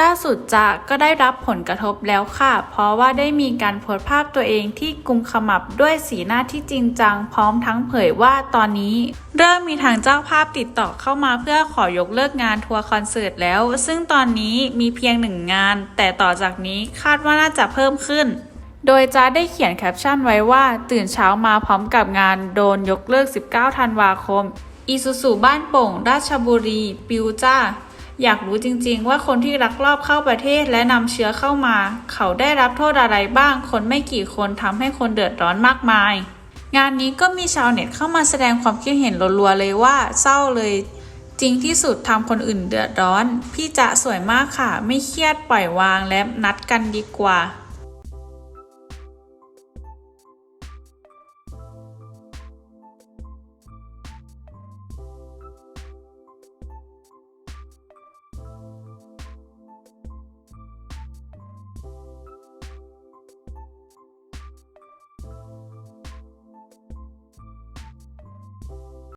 ล่าสุดจะก็ได้รับผลกระทบแล้วค่ะ เพราะว่าได้มีการโพสต์ภาพตัวเองที่กุมขมับด้วยสีหน้าที่จริงจัง พร้อมทั้งเผยว่าตอนนี้ เริ่มมีทางเจ้าภาพติดต่อเข้ามาเพื่อขอยกเลิกงานทัวร์คอนเสิร์ตแล้ว ซึ่งตอนนี้มีเพียงหนึ่งงาน แต่ต่อจากนี้คาดว่าน่าจะเพิ่มขึ้นโดยจ้าได้เขียนแคปชั่นไว้ว่า ตื่นเช้ามาพร้อมกับงานโดนยกเลิก 19 ธันวาคม อีซูซูบ้านโป่ง ราชบุรี ปิวจ้า อยากรู้จริงๆ ว่าคนที่ลักลอบเข้าประเทศและนำเชื้อเข้ามา เขาได้รับโทษอะไรบ้าง คนไม่กี่คนทำให้คนเดือดร้อนมากมาย งานนี้ก็มีชาวเน็ตเข้ามาแสดงความคิดเห็นรัวๆเลยว่าเศร้าเลย จริงที่สุดทำคนอื่นเดือดร้อน พี่จะสวยมากค่ะ ไม่เครียดปล่อยวางและนัดกันดีกว่า